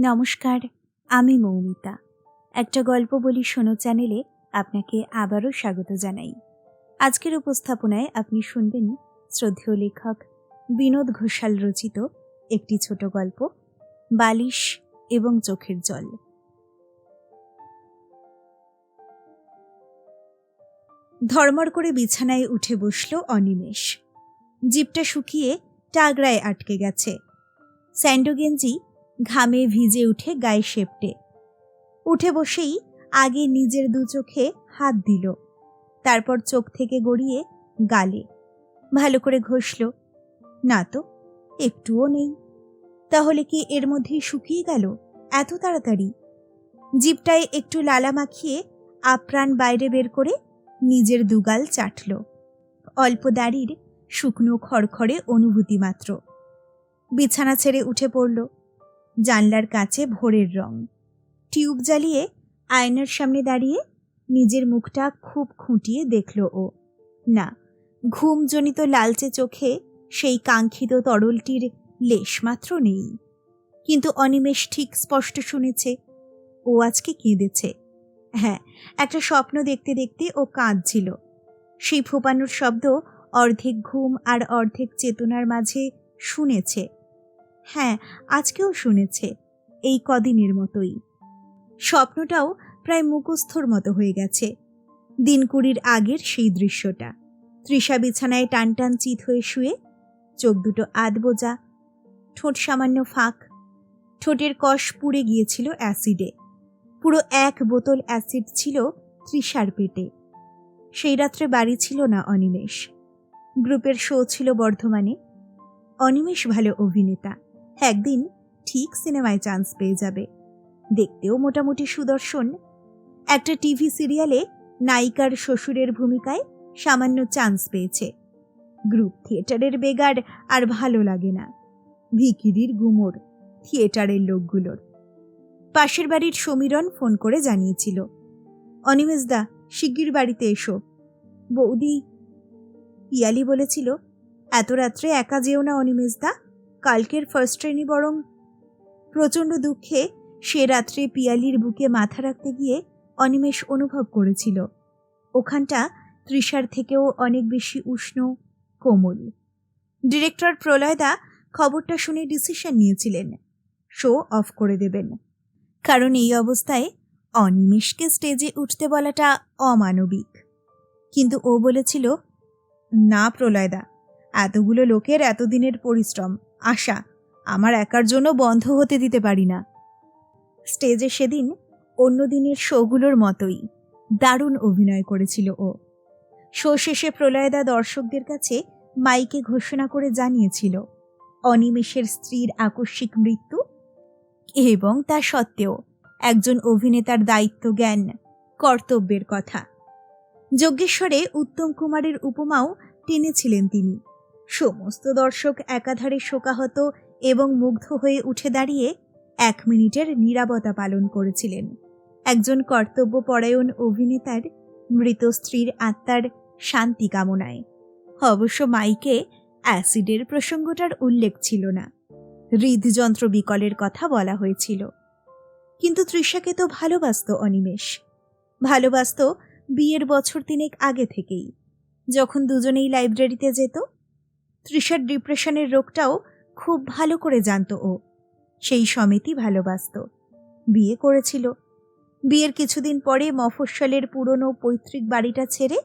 নমস্কার, আমি মৌমিতা। একটা গল্প বলি শোনো চ্যানেলে আপনাকে আবারও স্বাগত জানাই। আজকের উপস্থাপনায় আপনি শুনবেন শ্রদ্ধেয় লেখক বিনোদ ঘোষাল রচিত একটি ছোট গল্প, বালিশ এবং চোখের জল। ধর্মর করে বিছানায় উঠে বসল অনিমেষ। জিপটা শুকিয়ে টাগরায় আটকে গেছে। স্যান্ডো গেঞ্জি ঘামে ভিজে উঠে গায়ে সেপটে উঠে বসেই আগে নিজের দু চোখে হাত দিল, তারপর চোখ থেকে গড়িয়ে গালে। ভালো করে ঘষল, না তো, একটুও নেই। তাহলে কি এর মধ্যেই শুকিয়ে গেল? এত তাড়াতাড়ি? জিপটায় একটু লালা মাখিয়ে আপ্রাণ বাইরে বের করে নিজের দুগাল চাটল। অল্প দাড়ির শুকনো খড়খড়ে অনুভূতি মাত্র। বিছানা ছেড়ে উঠে পড়ল। জানলার কাছে ভোরের রং। টিউব জ্বালিয়ে আয়নার সামনে দাঁড়িয়ে নিজের মুখটা খুব খুঁটিয়ে দেখল ও। না, ঘুমজনিত লালচে চোখে সেই কাঙ্ক্ষিত তরলটির লেশমাত্র নেই। কিন্তু অনিমেষ ঠিক স্পষ্ট শুনেছে, ও আজকে কেঁদেছে। হ্যাঁ একটা স্বপ্ন দেখতে দেখতে ও কাঁদছিল। সেই ফোপানোর শব্দ অর্ধেক ঘুম আর অর্ধেক চেতনার মাঝে শুনেছে। হ্যাঁ আজকেও শুনেছে, এই কদিনের মতোই। স্বপ্নটাও প্রায় মুখস্থর মতো হয়ে গেছে। দিন কুড়ির আগের সেই দৃশ্যটা। তৃষা বিছানায় টান টান চিত হয়ে শুয়ে, চোখ দুটো আধ বোজা, ঠোঁট সামান্য ফাঁক, ঠোঁটের কষ পুড়ে গিয়েছিল অ্যাসিডে। পুরো এক বোতল অ্যাসিড ছিল তৃষার পেটে। সেই রাত্রে বাড়ি ছিল না অনিমেষ। গ্রুপের শো ছিল বর্ধমানে। অনিমেষ ভালো অভিনেতা। একদিন ঠিক সিনেমায় চান্স পেয়ে যাবে। দেখতেও মোটামুটি সুদর্শন। একটা টিভি সিরিয়ালে নায়িকার শ্বশুরের ভূমিকায় সামান্য চান্স পেয়েছে। গ্রুপ থিয়েটারের বেগার আর ভালো লাগে না। ভিকিরির গুমর থিয়েটারের লোকগুলোর। পাশের বাড়ির সমীরণ ফোন করে জানিয়েছিল, অনিমেষ দা, শিগগির বাড়িতে এসো। বৌদি পিয়ালি বলেছিল, এত রাত্রে একা যেও না অনিমেষ দা। কালকের ফার্স্ট ট্রেনই বরং প্রচণ্ড দুঃখে সে রাত্রে পিয়ালির বুকে মাথা রাখতে গিয়ে অনিমেষ অনুভব করেছিল। ওখানটা তৃষার থেকেও অনেক বেশি উষ্ণ, কোমল। ডিরেক্টর প্রলয়দা খবরটা শুনে ডিসিশন নিয়েছিলেন। শো অফ করে দেবেন। কারণ এই অবস্থায় অনিমেষকে স্টেজে উঠতে বলাটা অমানবিক। কিন্তু ও বলেছিল, না প্রলয়দা এতগুলো লোকের এতদিনের পরিশ্রম, আশা, আমার একার জন্য বন্ধ হতে দিতে পারি না। স্টেজে সেদিন অন্য দিনের শোগুলোর মতোই দারুণ অভিনয় করেছিল ও। শো শেষে প্রলয়দা দর্শকদের কাছে মাইকে ঘোষণা করে জানিয়েছিল, অনিমেষের স্ত্রীর আকস্মিক মৃত্যু এবং তা সত্ত্বেও একজন অভিনেতার দায়িত্ব জ্ঞান, কর্তব্যের কথা। যজ্ঞেশ্বরে উত্তম কুমারের উপমাও টেনেছিলেন তিনি। সমস্ত দর্শক একাধারে শোকাহত এবং মুগ্ধ হয়ে উঠে দাঁড়িয়ে এক মিনিটের নীরবতা পালন করেছিলেন। একজন কর্তব্যপরায়ণ অভিনেতার মৃত স্ত্রীর আত্মার শান্তি কামনায়। অবশ্য মাইকে অ্যাসিডের প্রসঙ্গটার উল্লেখ ছিল না। হৃদযন্ত্র বিকলের কথা বলা হয়েছিল। কিন্তু তৃষাকে তো ভালোবাসত অনিমেষ। ভালোবাসত বিয়ের বছর তিনেক আগে থেকেই। যখন দুজনেই লাইব্রেরিতে যেত তৃষার ডিপ্রেশনের রোগটাও খুব ভালো করে জানত ও। সেই সমেতই ভালোবাসত। বিয়ে করেছিল। বিয়ের কিছুদিন পরে মফস্বলের পুরনো পৈতৃক বাড়িটা ছেড়ে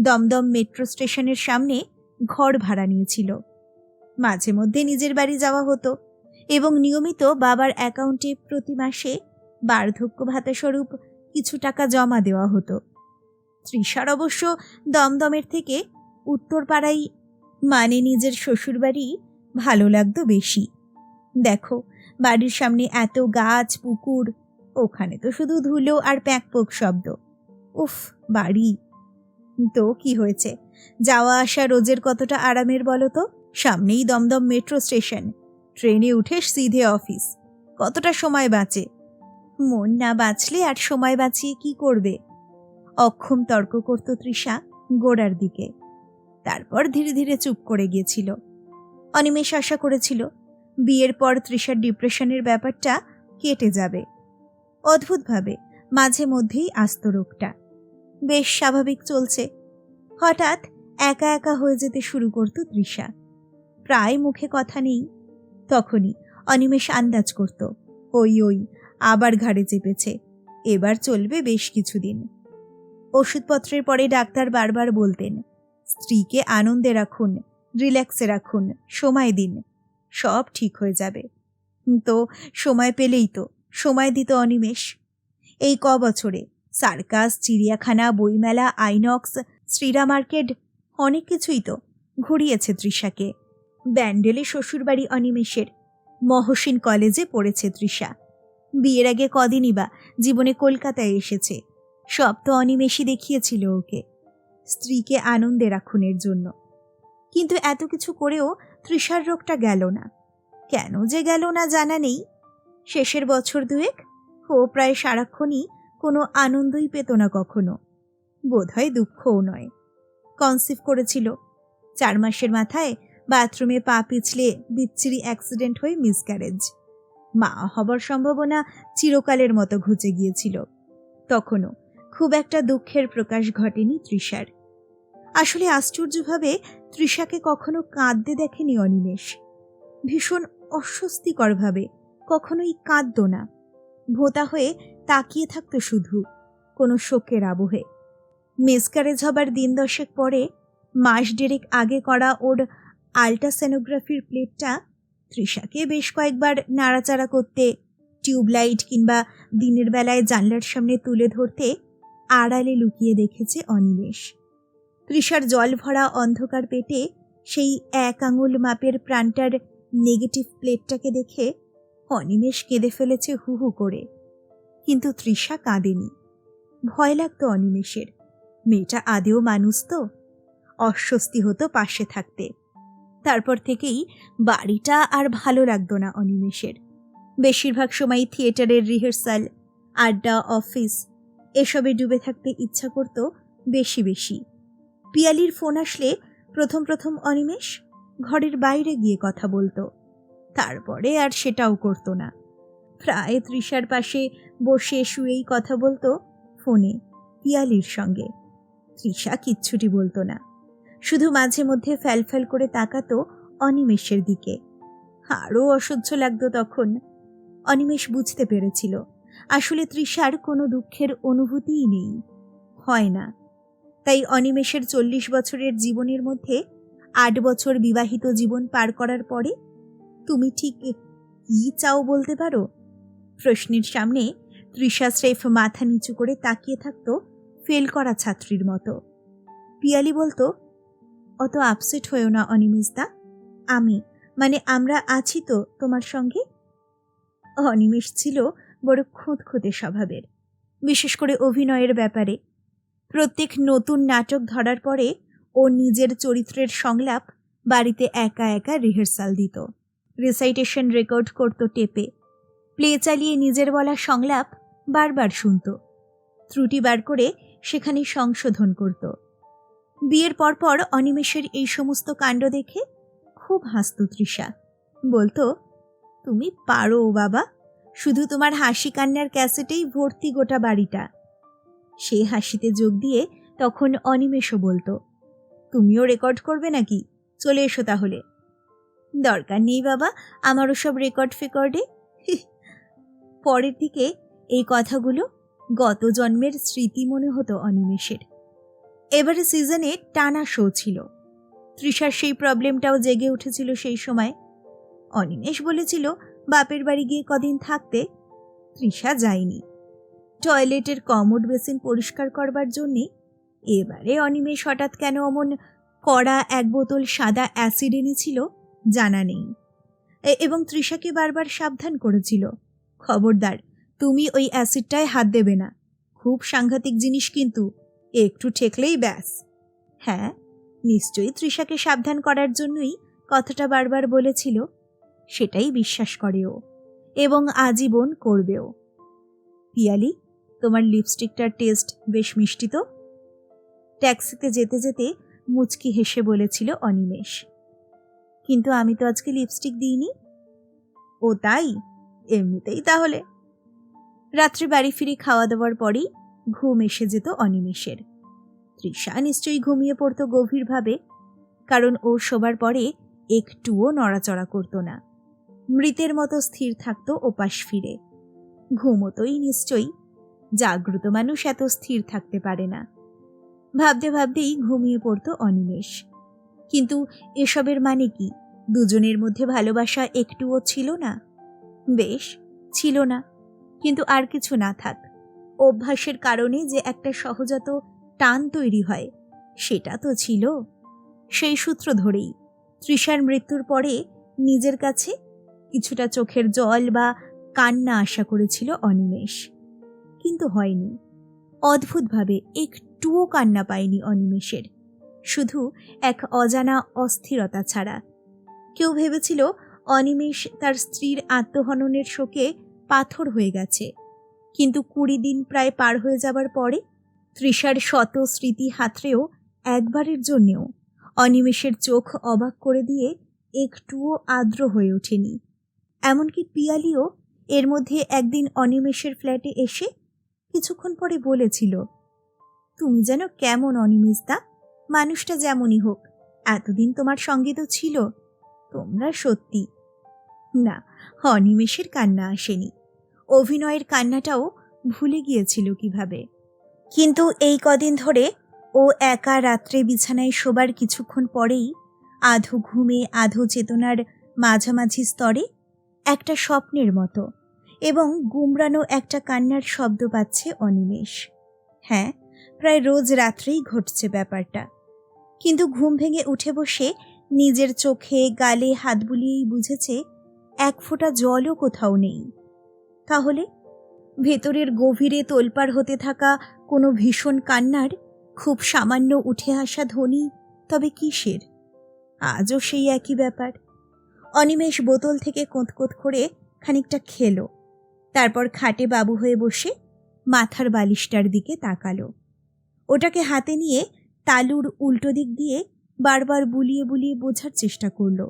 দমদম মেট্রো স্টেশনের সামনে ঘর ভাড়া নিয়েছিল। মাঝে মধ্যে নিজের বাড়ি যাওয়া হতো এবং নিয়মিত বাবার অ্যাকাউন্টে প্রতি মাসে বার্ধক্য ভাতা স্বরূপ কিছু টাকা জমা দেওয়া হতো। তৃষার অবশ্য দমদমের থেকে উত্তরপাড়াই মানে নিজের শ্বশুরবাড়ি ভালো লাগতো বেশি। দেখো, বাড়ির সামনে এত গাছ, পুকুর, ওখানে তো শুধু ধুলো আর প্যাকপোক শব্দ। উফ, বাড়ি। তো কি হয়েছে? যাওয়া আসা রোজের কতটা আরামের বলো তো? সামনেই দমদম মেট্রো স্টেশন। ট্রেনে উঠে সিধে অফিস। কতটা সময় বাঁচে? মন না বাঁচলে আর সময় বাঁচিয়ে কি করবে? অক্ষম তর্ক করত তৃষা গোড়ার দিকে। তারপর ধীরে ধীরে চুপ করে গিয়েছিল। অনিমেষ আশা করেছিল, বিয়ের পর তৃষার ডিপ্রেশনের ব্যাপারটা কেটে যাবে। অদ্ভুতভাবে, মাঝে মধ্যেই আসত রোগটা। বেশ স্বাভাবিক চলছে। হঠাৎ একা একা হয়ে যেতে শুরু করত তৃষা। প্রায় মুখে কথা নেই। তখনই অনিমেষ আন্দাজ করত, ওই ওই, আবার ঘাড়ে চেপেছে। এবার চলবে বেশ কিছুদিন। ওষুধপত্রের পরে ডাক্তার বারবার বলতেন স্ত্রীকে আনন্দে রাখুন, রিল্যাক্সে রাখুন, সময় দিন, সব ঠিক হয়ে যাবে। তো সময় পেলেই তো, সময় দিত অনিমেষ। এই ক বছরে সার্কাস, চিড়িয়াখানা, বইমেলা, আইনক্স শ্রীরা মার্কেট, অনেক কিছুই তো ঘুরিয়েছে তৃষাকে। ব্যান্ডেলে শ্বশুরবাড়ি অনিমেষের, মহসিন কলেজে পড়েছে তৃষা। বিয়ের আগে কদিনই বা জীবনে কলকাতায় এসেছে। সব তো অনিমেষই দেখিয়েছিল ওকে। স্ত্রীকে আনন্দে রাখুনের জন্য। কিন্তু এত কিছু করেও তৃষার রোগটা গেল না। কেন যে গেল না জানা নেই। শেষের বছর দুয়েক ও প্রায় সারাক্ষণই কোনো আনন্দই পেত না কখনো। বোধহয় দুঃখও নয়। কনসিভ করেছিল। চার মাসের মাথায় বাথরুমে পা পিছলে বিচ্ছিরি অ্যাক্সিডেন্ট হয়ে মিসক্যারেজ। মা হবার সম্ভাবনা চিরকালের মতো ঘুচে গিয়েছিল। তখনও খুব একটা দুঃখের প্রকাশ ঘটেনি তৃষার। আসলে আশ্চর্যভাবে তৃষাকে কখনো কাঁদতে দেখেনি অনিমেষ। ভীষণ অস্বস্তিকরভাবে কখনোই কাঁদত না। ভোতা হয়ে তাকিয়ে থাকতো শুধু কোনো শোকের আবহে। মেসকারেজ হবার দিন দশেক পরে মাস ডেরেক আগে করা ওর আল্ট্রাসেনোগ্রাফির প্লেটটা তৃষাকে বেশ কয়েকবার নাড়াচাড়া করতে, টিউবলাইট কিংবা দিনের বেলায় জানলার সামনে তুলে ধরতে আড়ালে লুকিয়ে দেখেছে অনিমেষ। তৃষার জল ভরা অন্ধকার পেটে সেই এক আঙুল মাপের প্রাণটার নেগেটিভ প্লেটটাকে দেখে অনিমেষ কেঁদে ফেলেছে হু হু করে। কিন্তু তৃষা কাঁদেনি। ভয় লাগতো অনিমেষের। মেয়েটা আদেও মানুষ তো। অস্বস্তি হতো পাশে থাকতে। তারপর থেকেই বাড়িটা আর ভালো লাগতো না অনিমেষের। বেশিরভাগ সময় থিয়েটারের রিহার্সাল, আড্ডা, অফিস এসবে ডুবে থাকতে ইচ্ছা করত বেশি বেশি। পিয়ালির ফোন আসলে প্রথম প্রথম অনিমেষ ঘরের বাইরে গিয়ে কথা বলতো। তারপরে আর সেটাও করতো না। প্রায় তৃষার পাশে বসে শুয়েই কথা বলতো ফোনে, পিয়ালির সঙ্গে। তৃষা কিচ্ছুটি বলতো না। শুধু মাঝে মধ্যে ফ্যালফ্যাল করে তাকাতো অনিমেষের দিকে। আরও অসহ্য লাগতো তখন। অনিমেষ বুঝতে পেরেছিল আসলে তৃষার কোনো দুঃখের অনুভূতিই নেই। হয় না। তাই অনিমেষের চল্লিশ বছরের জীবনের মধ্যে আট বছর বিবাহিত জীবন পার করার পরে তুমি ঠিক কি চাও বলতে পারো? প্রশ্নের সামনে তৃষা স্রেফ মাথা নিচু করে তাকিয়ে থাকত ফেল করা ছাত্রীর মতো। পিয়ালি বলতো, অত আপসেট হয়েও না অনিমেষদা। আমি মানে আমরা আছি তো তোমার সঙ্গে? অনিমেষ ছিল বড় খুঁতখুঁতে স্বভাবের। বিশেষ করে অভিনয়ের ব্যাপারে। প্রত্যেক নতুন নাটক ধরার পরে ও নিজের চরিত্রের সংলাপ বাড়িতে একা একা রিহার্সাল দিত। রিসাইটেশন রেকর্ড করত টেপে। প্লে চালিয়ে নিজের বলা সংলাপ বারবার শুনত। ত্রুটি বার করে সেখানে সংশোধন করত। বিয়ের পরপর অনিমেষের এই সমস্ত কাণ্ড দেখে খুব হাসত তৃষা। বলতো, তুমি পারো বাবা শুধু তোমার হাসি কান্নার ক্যাসেটেই ভর্তি গোটা বাড়িটা। সে হাসিতে যোগ দিয়ে তখন অনিমেষও বলতো, তুমিও রেকর্ড করবে নাকি? চলে এসো তাহলে। দরকার নেই বাবা আমার ওসব রেকর্ড ফেকর্ডে। পরের দিকে এই কথাগুলো গত জন্মের স্মৃতি মনে হতো অনিমেষের। এবারে সিজনে টানা শো ছিল। তৃষার সেই প্রবলেমটাও জেগে উঠেছিল সেই সময়। অনিমেষ বলেছিল বাপের বাড়ি গিয়ে কদিন থাকতে তৃষা যায়নি। টয়লেটের কমোড বেসিন পরিষ্কার করবার জন্যে এবারে অনিমেষ হঠাৎ কেন অমন কড়া এক বোতল সাদা অ্যাসিড এনেছিল জানা নেই। এবং তৃষাকে বারবার সাবধান করেছিল। খবরদার, তুমি ওই অ্যাসিডটায় হাত দেবে না। খুব সাংঘাতিক জিনিস কিন্তু, একটু ঠেকলেই ব্যাস। হ্যাঁ নিশ্চয়ই তৃষাকে সাবধান করার জন্যই কথাটা বারবার বলেছিল। সেটাই বিশ্বাস করে ও এবং আজীবন করবেও। পিয়ালি, তোমার লিপস্টিকটার টেস্ট বেশ মিষ্টি তো? ট্যাক্সিতে যেতে যেতে মুচকি হেসে বলেছিল অনিমেষ। কিন্তু আমি তো আজকে লিপস্টিক দিইনি। ও তাই? এমনিতেই তাহলে। রাত্রে বাড়ি ফিরে খাওয়া দাওয়ার পরেই ঘুম এসে যেত অনিমেষের। তৃষা নিশ্চয়ই ঘুমিয়ে পড়তো গভীরভাবে, কারণ ও শোবার পরে একটুও নড়াচড়া করতো না। মৃতের মতো স্থির থাকত ওপাশ ফিরে। ঘুমোতই নিশ্চয়ই। জাগ্রত মানুষ এত স্থির থাকতে পারে না। ভাবতে ভাবতেই ঘুমিয়ে পড়ত অনিমেষ। কিন্তু এসবের মানে কি? দুজনের মধ্যে ভালোবাসা একটুও ছিল না? বেশ, ছিল না। কিন্তু আর কিছু না থাক। অভ্যাসের কারণে যে একটা সহজাত টান তৈরি হয়, সেটা তো ছিল। সেই সূত্র ধরেই, তৃষার মৃত্যুর পরে নিজের কাছে কিছুটা চোখের জল বা কান্না আশা করেছিল অনিমেষ। কিন্তু হয়নি। অদ্ভুতভাবে একটুও কান্না পায়নি অনিমেষের। শুধু এক অজানা অস্থিরতা ছাড়া। কেউ ভেবেছিল অনিমেষ তার স্ত্রীর আত্মহননের শোকে পাথর হয়ে গেছে। কিন্তু কুড়ি দিন প্রায় পার হয়ে যাবার পরে তৃষার শত স্মৃতি হাতড়েও একবারের জন্যেও অনিমেষের চোখ অবাক করে দিয়ে একটুও আর্দ্র হয়ে ওঠেনি। এমনকি পিয়ালিও এর মধ্যে একদিন অনিমেষের ফ্ল্যাটে এসে কিছুক্ষণ পরে বলেছিল, তুমি যেন কেমন অনিমেষদা মানুষটা যেমনই হোক, এতদিন তোমার সঙ্গে তো ছিল, তোমরা সত্যি না, অনিমেষের কান্না আসেনি। অভিনয়ের কান্নাটাও ভুলে গিয়েছিল কীভাবে। কিন্তু এই কদিন ধরে ও একা রাত্রে বিছানায় শোবার কিছুক্ষণ পরেই আধো ঘুমে, আধো চেতনার মাঝামাঝি স্তরে একটা স্বপ্নের মতো এবং গুমরানো একটা কান্নার শব্দ পাচ্ছে অনিমেষ। হ্যাঁ প্রায় রোজ রাত্রেই ঘটছে ব্যাপারটা। কিন্তু ঘুম ভেঙে উঠে বসে নিজের চোখে, গালে হাত বুলিয়েই বুঝেছে এক ফোঁটা জলও কোথাও নেই। তাহলে? ভেতরের গভীরে তোলপাড় হতে থাকা কোনো ভীষণ কান্নার খুব সামান্য উঠে আসা ধ্বনি তবে কিসের? আজও সেই একই ব্যাপার। অনিমেষ বোতল থেকে কোঁতকোত করে খানিকটা খেলো। তারপর খাটে বাবু হয়ে বসে মাথার বালিশটার দিকে তাকালো। ওটাকে হাতে নিয়ে তালুর উল্টো দিক দিয়ে বারবার বুলিয়ে বুলিয়ে বোঝার চেষ্টা করল।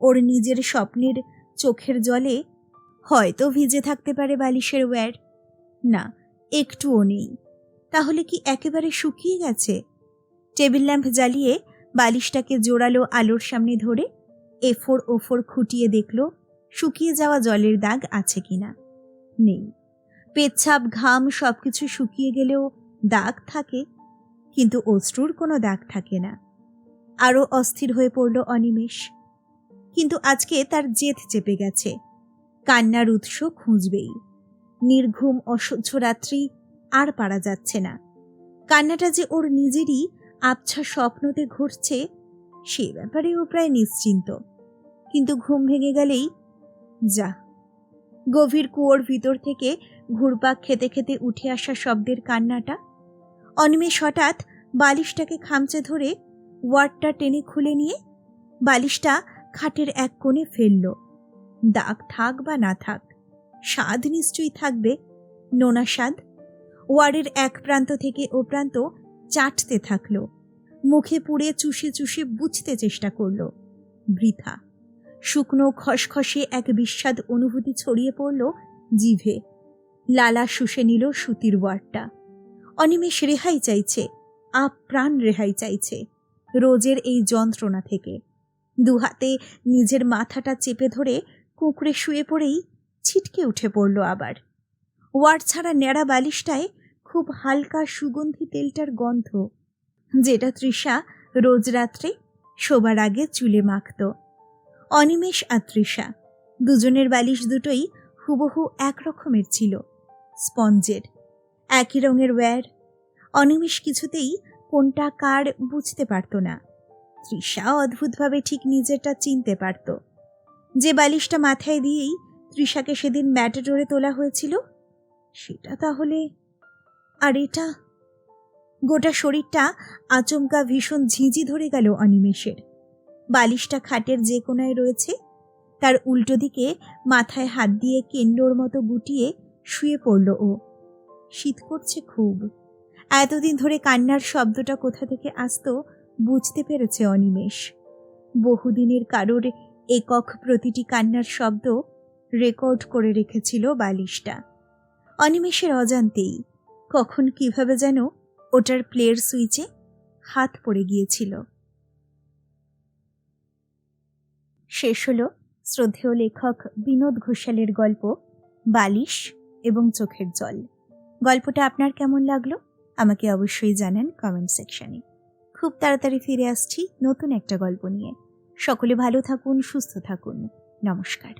ওর নিজের স্বপ্নের চোখের জলে হয়তো ভিজে থাকতে পারে বালিশের ওয়্যার। না, একটুও নেই। তাহলে কি একেবারে শুকিয়ে গেছে? টেবিল ল্যাম্প জ্বালিয়ে বালিশটাকে জোরালো আলোর সামনে ধরে এফোর ওফোর খুঁটিয়ে দেখল, শুকিয়ে যাওয়া জলের দাগ আছে কিনা। নেই। পেচ্ছাপ, ঘাম সবকিছু শুকিয়ে গেলেও দাগ থাকে, কিন্তু অশ্রুর কোনো দাগ থাকে না। আরও অস্থির হয়ে পড়ল অনিমেষ। কিন্তু আজকে তার জেদ চেপে গেছে। কান্নার উৎস খুঁজবেই। নির্ঘুম, অসহ্য রাত্রি আর পারা যাচ্ছে না। কান্নাটা যে ওর নিজেরই আবছা স্বপ্নতে ঘটছে সে ব্যাপারে ও প্রায় নিশ্চিন্ত। কিন্তু ঘুম ভেঙে গেলেই, যা। গভীর কুয়োর ভিতর থেকে ঘুরপাক খেতে খেতে উঠে আসা শব্দের কান্নাটা, অনিমেষ হঠাৎ বালিশটাকে খামচে ধরে ওয়ার্ডটা টেনে খুলে নিয়ে বালিশটা খাটের এক কোণে ফেলল। দাগ থাক বা না থাক, স্বাদ নিশ্চয়ই থাকবে, নোনা স্বাদ। ওয়ার্ডের এক প্রান্ত থেকে ও প্রান্ত চাটতে থাকল। মুখে পুড়ে চুষে চুষে বুঝতে চেষ্টা করল। বৃথা। শুকনো খসখসে এক বিস্বাদ অনুভূতি ছড়িয়ে পড়ল জিভে। লালা শুষে নিল সুতির ওয়ারটা অনিমেষ রেহাই চাইছে, আপ প্রাণ রেহাই চাইছে, রোজের এই যন্ত্রণা থেকে। দুহাতে নিজের মাথাটা চেপে ধরে কুঁকড়ে শুয়ে পড়েই ছিটকে উঠে পড়ল আবার। ওয়ার ছাড়া ন্যাড়া বালিশটায় খুব হালকা সুগন্ধি তেলটার গন্ধ যেটা তৃষা রোজ রাত্রে শোবার আগে চুলে মাখত। অনিমেষ আর তৃষা দুজনের বালিশ দুটোই হুবহু এক রকমের ছিল, স্পঞ্জের। একই রঙের ওয়্যার। অনিমেষ কিছুতেই কোনটা কার বুঝতে পারত না। তৃষা অদ্ভুতভাবে ঠিক নিজেরটা চিনতে পারত। যে বালিশটা মাথায় দিয়েই তৃষাকে সেদিন ম্যাটে ম্যাটাডোরে তোলা হয়েছিল, সেটা তাহলে আর এটা গোটা শরীরটা আচমকা ভীষণ ঝিঁঝি ধরে গেল অনিমেষের। বালিশটা খাটের যে কোনায় রয়েছে, তার উল্টো দিকে মাথায় হাত দিয়ে কেন্ডোর মতো গুটিয়ে শুয়ে পড়ল ও। শীত করছে খুব। এতদিন ধরে কান্নার শব্দটা কোথা থেকে আসতো বুঝতে পেরেছে অনিমেষ। বহুদিনের কারোর একক প্রতিটি কান্নার শব্দ রেকর্ড করে রেখেছিল বালিশটা। অনিমেষের অজান্তেই, কখন কীভাবে যেন ওটার প্লেয়ার সুইচে হাত পড়ে গিয়েছিল। শেষ হল শ্রদ্ধেয় লেখক বিনোদ ঘোষালের গল্প বালিশ এবং চোখের জল। গল্পটা আপনার কেমন লাগল? আমাকে অবশ্যই জানান কমেন্ট সেকশনে খুব তাড়াতাড়ি ফিরে আসছি নতুন একটা গল্প নিয়ে। সকলে ভালো থাকুন, সুস্থ থাকুন। নমস্কার।